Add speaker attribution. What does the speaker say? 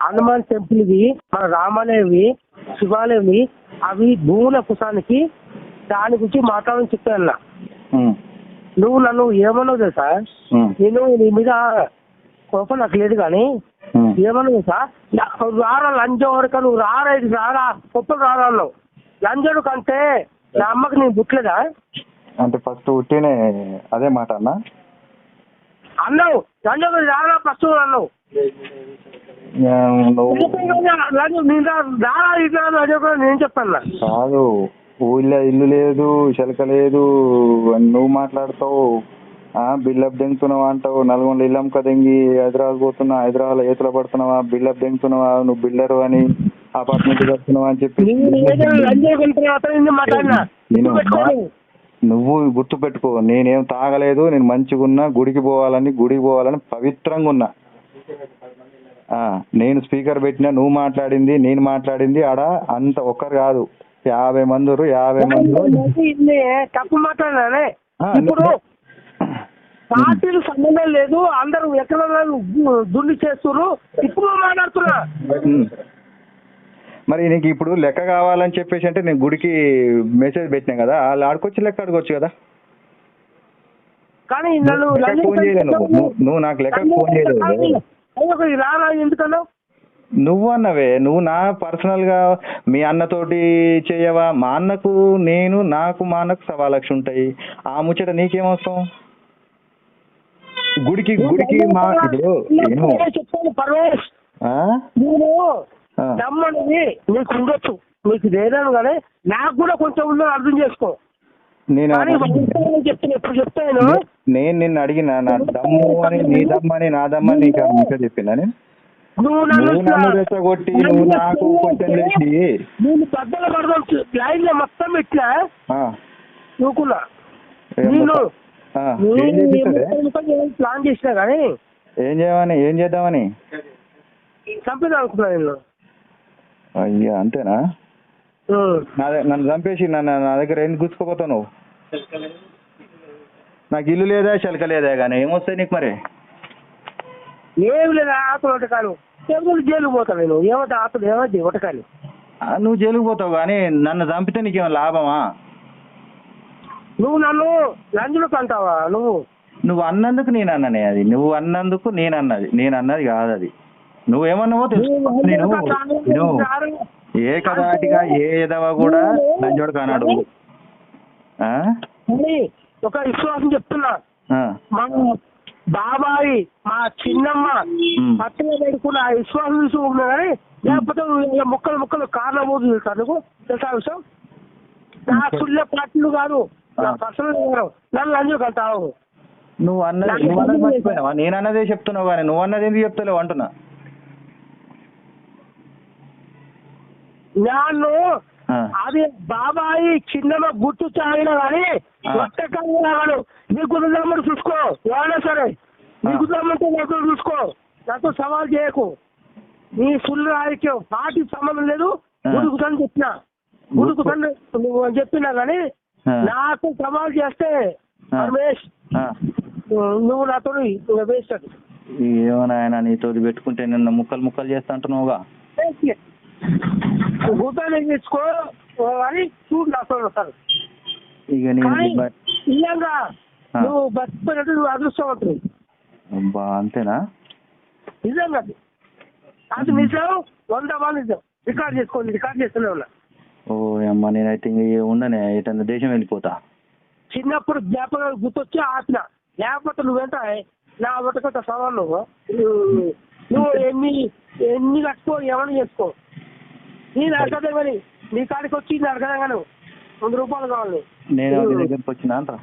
Speaker 1: హనుమాన్ టెంపుల్వి మన రామాలయవి శివాలయవి అవి భూముల కుసానికి దాని గురించి మాట్లాడని చెప్పాను నువ్వు నన్ను ఏమన్నావు తెలుసా? నేను నీ మీద కోపం నాకు లేదు కానీ. ఏమన్నావు తెలుసా? రారా లంచోడు నువ్వు రారా ఇది రారా గొప్పలు రారా అన్నావు. లంచోడు కంటే నా అమ్మకి నేను పుట్టలేదా?
Speaker 2: అంటే ఫస్ట్ ఉట్టినే అదే మాట అన్న?
Speaker 1: అన్నావు. లంచోడు రారా ఫస్ట్ అన్నావు. నేను చెప్పాను.
Speaker 2: కాదు ఊళ్ళో ఇల్లు లేదు శలక లేదు నువ్వు మాట్లాడతావు. ఆ బిల్డప్ దెంగుతున్నావా అంటావు. నల్గొండ ఇల్లమ్క దెంగి హైదరాబాద్ పోతున్నా హైదరాబాద్ ఏతుల పడుతున్నావా? బిల్డప్ దెంగుతున్నావా? నువ్వు బిల్డర్ అని అపార్ట్మెంట్ కడుతున్నావా అని చెప్పి నేను. నువ్వు గుర్తు పెట్టుకో. నేనేం తాగలేదు నేను మంచిగా ఉన్నా గుడికి పోవాలని గుడికి పోవాలని పవిత్రంగా ఉన్నా నేను స్పీకర్ పెట్టినా నువ్వు మాట్లాడింది నేను మాట్లాడింది ఆడ అంత ఒక్కరు కాదు. యాభై మంది యాభై మంది
Speaker 1: తప్పు ఇప్పుడు
Speaker 2: నువ్వు-
Speaker 1: పార్టీలు సంబంధం లేదు అందరూ ఎక్కడ దున్ని చేస్తున్నారు ఇప్పుడు మాట్లాడుతున్నా.
Speaker 2: మరి నీకు ఇప్పుడు లెక్క కావాలని చెప్పేసి అంటే నేను గుడికి మెసేజ్ పెట్టినా కదా వాళ్ళు ఆడుకొచ్చి లెక్క అడగొచ్చు కదా?
Speaker 1: కానీ
Speaker 2: నువ్వు నాకు లెక్క ఫోన్ చేయలేదు.
Speaker 1: అయ్యో రారా ఎందుకన్నావు?
Speaker 2: నువ్వు అన్నవే నువ్వు నా పర్సనల్గా మీ అన్నతోటి చేయవా? మా అన్నకు నేను నాకు మా అన్నకు సవా లక్ష ఉంటాయి. ఆ ముచ్చట నీకేమవసరం? గుడికి గుడికి మా ఇప్పుడు ఏమో?
Speaker 1: చెప్తాను పర్వేష్
Speaker 2: ఆ?
Speaker 1: నేను
Speaker 2: ఆ.
Speaker 1: దమ్మనేది నీకు ఉండొచ్చు. నీకు లేదాను కానీ నాకు కూడా కొంచెం ఉందని అర్థం చేసుకో.
Speaker 2: నేను
Speaker 1: చెప్తాను ఎప్పుడు చెప్తాను
Speaker 2: నేను నిన్ను అడిగిన నా దమ్ము అని నీ దమ్ము అని నా దమ్ము అని నీకు ముచ్చట చెప్పినా
Speaker 1: నువ్వు
Speaker 2: నన్ను రెచ్చగొట్టి నువ్వు నాకు కొంచెం లేచి
Speaker 1: నేను పెద్దల పడదాం. లైన్లో మొత్తం ఇట్లా నువ్వుకున్నా నేను ప్లాన్ చేసినా కానీ.
Speaker 2: ఏం చేయమని ఏం చేద్దామని?
Speaker 1: చంపిదా అనుకున్నా నేను
Speaker 2: అయ్యా అంతేనా? నన్ను చంపేసి నన్ను నా దగ్గర ఎందుకు గుచ్చుకోపోతావు నువ్వు నాకు ఇల్లు లేదా శలక లేదా కానీ ఏమొస్తాయి నీకు మరి?
Speaker 1: ఏం లేదు ఆతలు ఒకటకాలు ఎవరు జైలు పోతాను నేను ఏమంటే ఆతలు ఏమంటే ఒకటకాలు
Speaker 2: ఆ, నువ్వు జైలుకు పోతావు కానీ నన్ను చంపితే నీకేమైనా లాభమా?
Speaker 1: నువ్వు నన్ను లంచులకు అంటావా నువ్వు?
Speaker 2: నువ్వు అన్నందుకు నేను అన్ననే అది. నువ్వు అన్నందుకు నేను అన్నది. నేను అన్నది కాదు అది నువ్వేమన్నావో తెలుసుకో నేను నేను ఏ ఎదవ కూడా లంచోడు కానాడు.
Speaker 1: ఒక విశ్వాసం చెప్తున్నా. మా బాబాయి మా చిన్నమ్మ. పక్కన పెట్టుకున్న ఆ విశ్వాసం తీసుకున్నా కానీ లేకపోతే ముక్కలు ముక్కలు కారణం పోతుంది తెలుసా నీకు తెలుసా విషయం నా సుళ్ళ పార్టీలు కాదు. నా పర్సనల్ నన్ను లంచులకు అంటావు
Speaker 2: నువ్వు అన్నది నువ్వు అన్నది మర్చిపోయినావా నేను అన్నదే చెప్తున్నావు కానీ నువ్వు అన్నది ఎందుకు చెప్తలేవు అంటున్నా.
Speaker 1: నన్ను
Speaker 2: ఆ.
Speaker 1: అది బాబాయి చిన్నమ్మ గుర్తు చాగిన కానీ రాగాడు నీకు దమ్మని చూసుకో ఎవరైనా సరే. నీకు దమ్మంటే నాకు చూసుకో. నాతో సవాల్ చేయకు. నీ సుల్లు రాజకీయం పార్టీ సంబంధం లేదు.
Speaker 2: ఆ.
Speaker 1: గుడుకుతాను చెప్పిన. గుడుకుతాను నువ్వు అని చెప్పినా కానీ. నాకు సవాల్ చేస్తే. రమేష్. నువ్వు నాతో వేస్ట్
Speaker 2: ఏమో నాయన నీతోటి పెట్టుకుంటే నిన్న ముక్కలు ముక్కలు చేస్తా అంటున్నావుగా.
Speaker 1: భూతాన్ని తెచ్చుకో అని చూడు నాతో సార్
Speaker 2: ఇక
Speaker 1: నిజంగా. నువ్వు బతికిపోయినట్టు నువ్వు అదృష్టవంతుడు.
Speaker 2: అబ్బా అంతేనా?
Speaker 1: నిజంగా అది. నిజం వంద మంది నిజం. రికార్డ్ చేసుకోండి రికార్డ్ చేస్తూనే ఉన్నా.
Speaker 2: ఓ అమ్మ నేనైతే ఉండనే ఎటన్నా దేశం వెళ్ళిపోతా?
Speaker 1: చిన్నప్పుడు జ్ఞాపకాలు గుర్తొచ్చి ఆపిన. లేకపోతే నువ్వెంత నా సవాల్ నువ్వు. నువ్వు- నువ్వు ఎన్ని ఎన్ని కట్టుకో ఏమని చేసుకో? నేను అడగదే మరి నీ కాడికి వచ్చి నేను అడగదా నువ్వు వంద రూపాయలు కావాలి.
Speaker 2: నేను నీ దగ్గరికి వచ్చినా అంటారా?